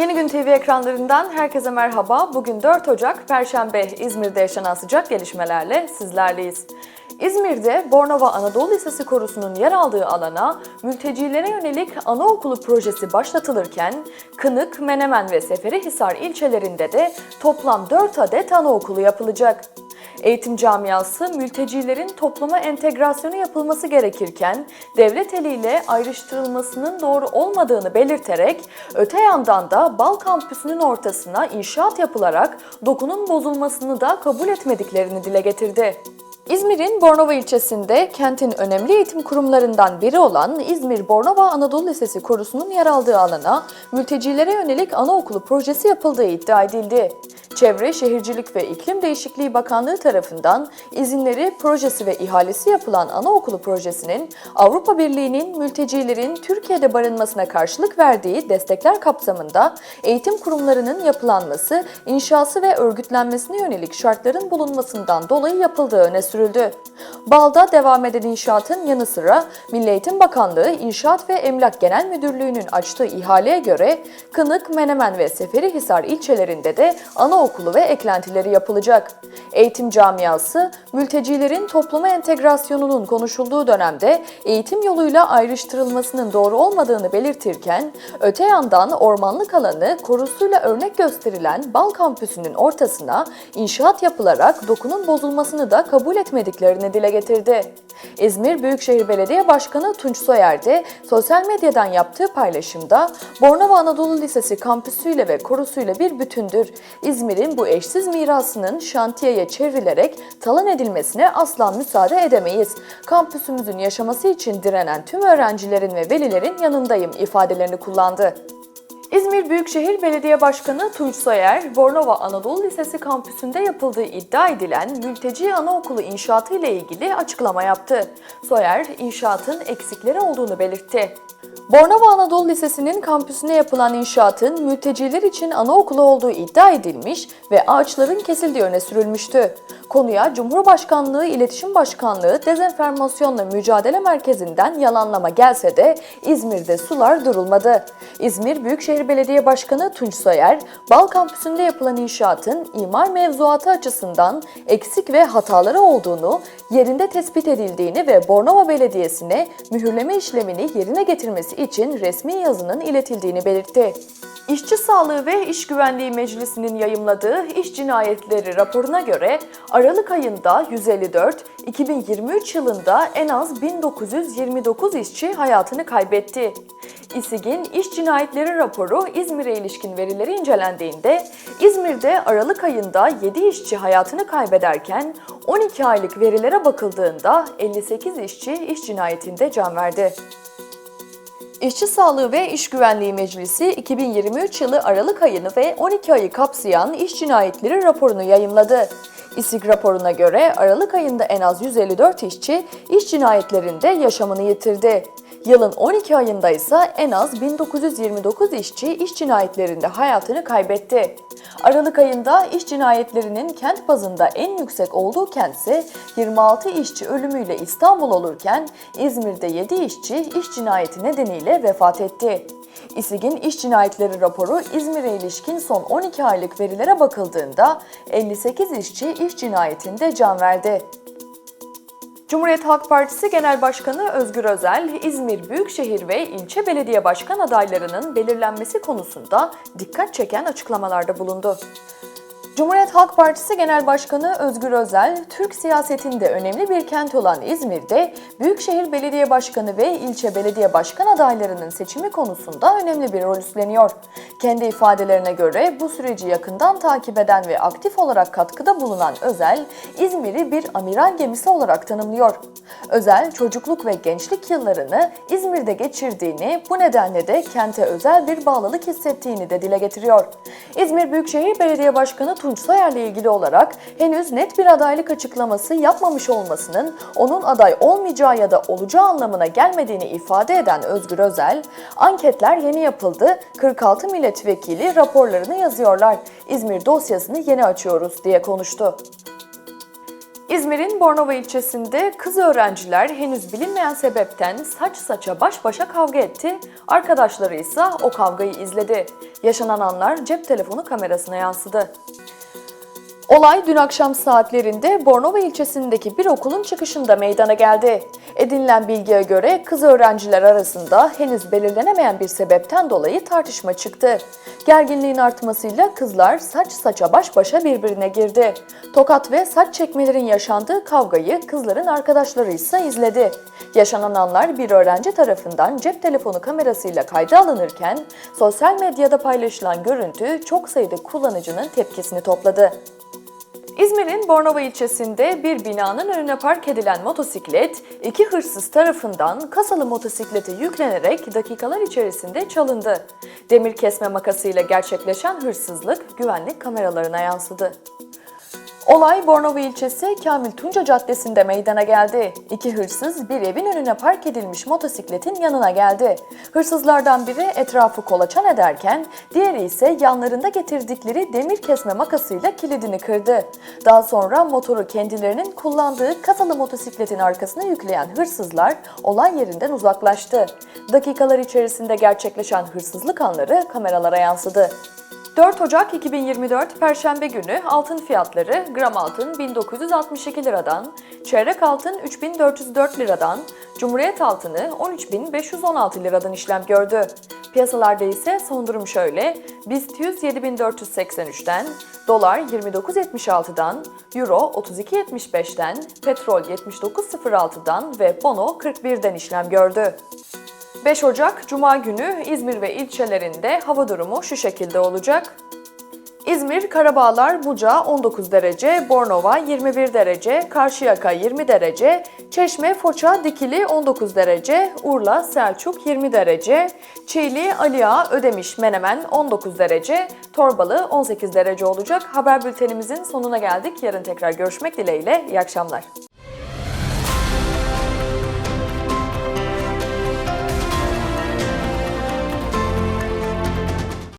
Yeni Gün TV ekranlarından herkese merhaba. Bugün 4 Ocak Perşembe İzmir'de yaşanan sıcak gelişmelerle sizlerleyiz. İzmir'de Bornova Anadolu Lisesi korusunun yer aldığı alana mültecilere yönelik anaokulu projesi başlatılırken Kınık, Menemen ve Seferihisar ilçelerinde de toplam 4 adet anaokulu yapılacak. Eğitim camiası mültecilerin topluma entegrasyonu yapılması gerekirken devlet eliyle ayrıştırılmasının doğru olmadığını belirterek öte yandan da Bal kampüsünün ortasına inşaat yapılarak dokunun bozulmasını da kabul etmediklerini dile getirdi. İzmir'in Bornova ilçesinde kentin önemli eğitim kurumlarından biri olan İzmir Bornova Anadolu Lisesi korusunun yer aldığı alana mültecilere yönelik anaokulu projesi yapıldığı iddia edildi. Çevre, Şehircilik ve İklim Değişikliği Bakanlığı tarafından izinleri, projesi ve ihalesi yapılan anaokulu projesinin Avrupa Birliği'nin mültecilerin Türkiye'de barınmasına karşılık verdiği destekler kapsamında eğitim kurumlarının yapılanması, inşası ve örgütlenmesine yönelik şartların bulunmasından dolayı yapıldığı öne sürüldü. Bal'da devam eden inşaatın yanı sıra Milli Eğitim Bakanlığı İnşaat ve Emlak Genel Müdürlüğü'nün açtığı ihaleye göre Kınık, Menemen ve Seferihisar ilçelerinde de anaokulu ve eklentileri yapılacak. Eğitim camiası, mültecilerin topluma entegrasyonunun konuşulduğu dönemde eğitim yoluyla ayrıştırılmasının doğru olmadığını belirtirken, öte yandan ormanlık alanı korusuyla örnek gösterilen Bal kampüsünün ortasına inşaat yapılarak dokunun bozulmasını da kabul etmediklerini dile getirdi. İzmir Büyükşehir Belediye Başkanı Tunç Soyer de sosyal medyadan yaptığı paylaşımda Bornova Anadolu Lisesi kampüsüyle ve korusuyla bir bütündür. İzmir'in bu eşsiz mirasının şantiyeye çevrilerek talan edilmesine asla müsaade edemeyiz. Kampüsümüzün yaşaması için direnen tüm öğrencilerin ve velilerin yanındayım ifadelerini kullandı. İzmir Büyükşehir Belediye Başkanı Tunç Soyer, Bornova Anadolu Lisesi kampüsünde yapıldığı iddia edilen mülteci anaokulu inşaatı ile ilgili açıklama yaptı. Soyer, inşaatın eksikleri olduğunu belirtti. Bornova Anadolu Lisesi'nin kampüsüne yapılan inşaatın mülteciler için anaokulu olduğu iddia edilmiş ve ağaçların kesildiği öne sürülmüştü. Konuya Cumhurbaşkanlığı İletişim Başkanlığı Dezenformasyonla Mücadele Merkezi'nden yalanlama gelse de İzmir'de sular durulmadı. İzmir Büyükşehir Belediye Başkanı Tunç Soyer, Bal kampüsünde yapılan inşaatın imar mevzuatı açısından eksik ve hataları olduğunu, yerinde tespit edildiğini ve Bornova Belediyesi'ne mühürleme işlemini yerine getirmesi için resmi yazının iletildiğini belirtti. İşçi Sağlığı ve İş Güvenliği Meclisi'nin yayımladığı iş cinayetleri raporuna göre Aralık ayında 154, 2023 yılında en az 1929 işçi hayatını kaybetti. İSİG'in iş cinayetleri raporu İzmir'e ilişkin verileri incelendiğinde İzmir'de Aralık ayında 7 işçi hayatını kaybederken 12 aylık verilere bakıldığında 58 işçi iş cinayetinde can verdi. İşçi Sağlığı ve İş Güvenliği Meclisi 2023 yılı Aralık ayını ve 12 ayı kapsayan iş cinayetleri raporunu yayımladı. İSİG raporuna göre Aralık ayında en az 154 işçi iş cinayetlerinde yaşamını yitirdi. Yılın 12 ayında ise en az 1929 işçi iş cinayetlerinde hayatını kaybetti. Aralık ayında iş cinayetlerinin kent bazında en yüksek olduğu kent ise 26 işçi ölümüyle İstanbul olurken İzmir'de 7 işçi iş cinayeti nedeniyle vefat etti. İSİG'in iş cinayetleri raporu İzmir'e ilişkin son 12 aylık verilere bakıldığında 58 işçi iş cinayetinde can verdi. Cumhuriyet Halk Partisi Genel Başkanı Özgür Özel, İzmir Büyükşehir ve ilçe belediye başkan adaylarının belirlenmesi konusunda dikkat çeken açıklamalarda bulundu. Cumhuriyet Halk Partisi Genel Başkanı Özgür Özel, Türk siyasetinde önemli bir kent olan İzmir'de Büyükşehir Belediye Başkanı ve ilçe belediye başkan adaylarının seçimi konusunda önemli bir rol üstleniyor. Kendi ifadelerine göre bu süreci yakından takip eden ve aktif olarak katkıda bulunan Özel, İzmir'i bir amiral gemisi olarak tanımlıyor. Özel, çocukluk ve gençlik yıllarını İzmir'de geçirdiğini, bu nedenle de kente özel bir bağlılık hissettiğini de dile getiriyor. İzmir Büyükşehir Belediye Başkanı Tunç Soyer'le ilgili olarak henüz net bir adaylık açıklaması yapmamış olmasının onun aday olmayacağı ya da olacağı anlamına gelmediğini ifade eden Özgür Özel, anketler yeni yapıldı, 46 milletvekili raporlarını yazıyorlar, İzmir dosyasını yeni açıyoruz diye konuştu. İzmir'in Bornova ilçesinde kız öğrenciler henüz bilinmeyen sebepten saç saça baş başa kavga etti. Arkadaşları ise o kavgayı izledi. Yaşanan anlar cep telefonu kamerasına yansıdı. Olay dün akşam saatlerinde Bornova ilçesindeki bir okulun çıkışında meydana geldi. Edinilen bilgiye göre kız öğrenciler arasında henüz belirlenemeyen bir sebepten dolayı tartışma çıktı. Gerginliğin artmasıyla kızlar saç saça baş başa birbirine girdi. Tokat ve saç çekmelerin yaşandığı kavgayı kızların arkadaşları ise izledi. Yaşanan anlar bir öğrenci tarafından cep telefonu kamerasıyla kayda alınırken sosyal medyada paylaşılan görüntü çok sayıda kullanıcının tepkisini topladı. İzmir'in Bornova ilçesinde bir binanın önüne park edilen motosiklet, iki hırsız tarafından kasalı motosiklete yüklenerek dakikalar içerisinde çalındı. Demir kesme makasıyla gerçekleşen hırsızlık güvenlik kameralarına yansıdı. Olay Bornova ilçesi Kamil Tunca Caddesi'nde meydana geldi. İki hırsız bir evin önüne park edilmiş motosikletin yanına geldi. Hırsızlardan biri etrafı kolaçan ederken diğeri ise yanlarında getirdikleri demir kesme makasıyla kilidini kırdı. Daha sonra motoru kendilerinin kullandığı kasalı motosikletin arkasına yükleyen hırsızlar olay yerinden uzaklaştı. Dakikalar içerisinde gerçekleşen hırsızlık anları kameralara yansıdı. 4 Ocak 2024 Perşembe günü altın fiyatları gram altın 1962 liradan, çeyrek altın 3404 liradan, Cumhuriyet altını 13516 liradan işlem gördü. Piyasalarda ise son durum şöyle, BIST 100 7483'ten, dolar 29.76'dan, euro 32.75'ten, petrol 79.06'dan ve bono 41'den işlem gördü. 5 Ocak Cuma günü İzmir ve ilçelerinde hava durumu şu şekilde olacak. İzmir, Karabağlar, Buca 19 derece, Bornova 21 derece, Karşıyaka 20 derece, Çeşme, Foça, Dikili 19 derece, Urla, Selçuk 20 derece, Çiğli, Aliağa, Ödemiş, Menemen 19 derece, Torbalı 18 derece olacak. Haber bültenimizin sonuna geldik. Yarın tekrar görüşmek dileğiyle. İyi akşamlar.